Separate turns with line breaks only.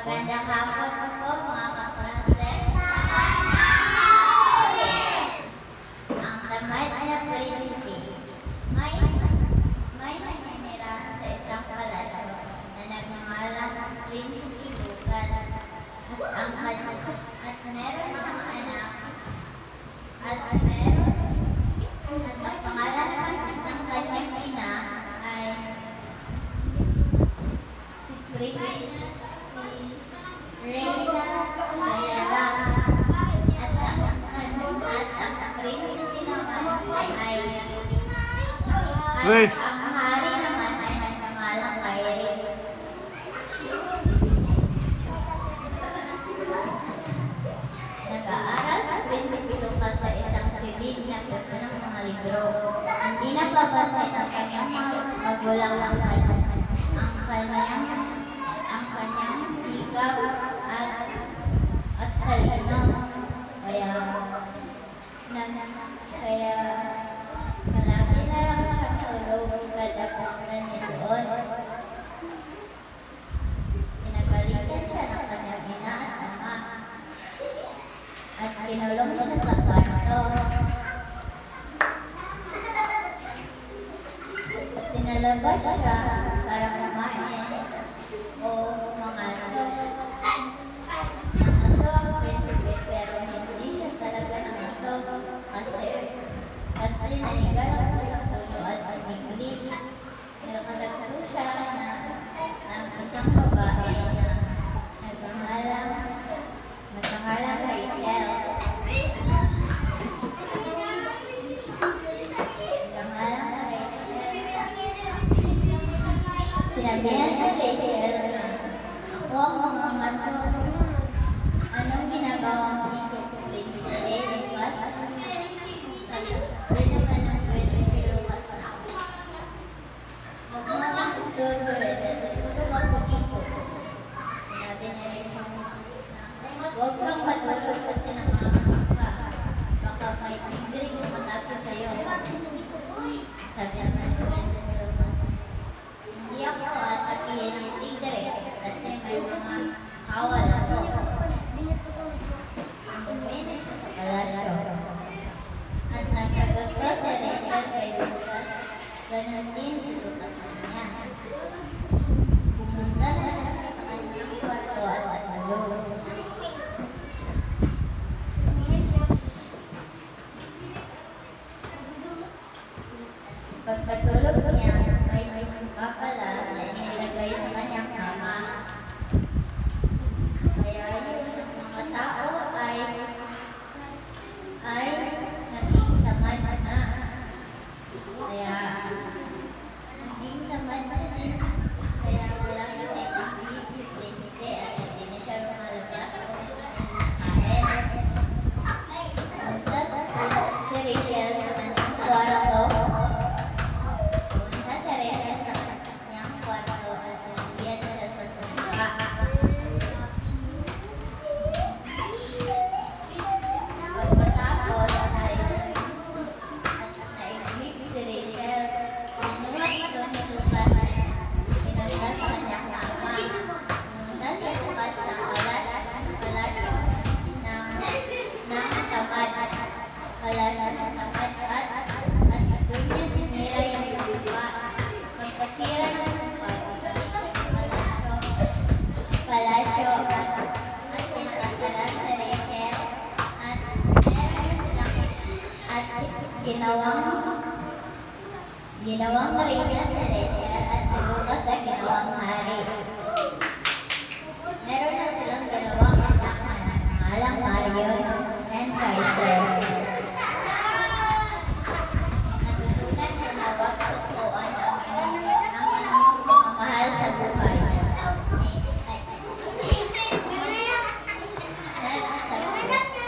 Magandang hapon po mga kaklase. Ang tamad na prinsipe. May, may naninirahan sa isang palasyo na nagngangalang Prinsipe Lucas. At ang kanyang at meron siyang anak at meron at ang pangalan ng kanyang ina ay si Prince si Reyna Ayala at ang at ang prinsipe naman ay At ang hari naman ay nagngangalang Kyrie. Nag-aaral si Prinsipe Lucas sa isang silid na puno ng mga libro. Hindi napapansin ang kanyang mga magulang ang kanyang ang kanyang ang kanyang sikap at at talino. Kaya na, kaya siyang tulog kada punta niya doon. Pinagalitan siya ng kanyang ina at ama at kinulong siya sa kwarto. Tinalabas siya para kumain o mangaso. Nangaso ang prinsipe pero hindi siya talaga nangaso kasi kasi naiga lang siya sa puso at sa bigli. Nakatagpo siya na ng isang babae na nagangalang nagangalang Rachel. Nagangalang Rachel. Ako ang mga maso. Anong ginagawa mo dito, Prince Lucas? Sabi naman ng Prince Lucas na Huwag mo akong gusto gawin. Natutulog ako dito. Sinabi ni na huwag kang matulog kasi nakamasok ka. Baka may tigring matapos sa'yo. Sabi naman wala siya tapat at, at, at doon niya sinira yung lupa. Pagkasira ng lupa, palasyo at, at pinakasalan sa Rachel at meron na silang at ginawang ginawang reyna si Rachel at si Lucas ay ginawang hari. Meron na silang dalawa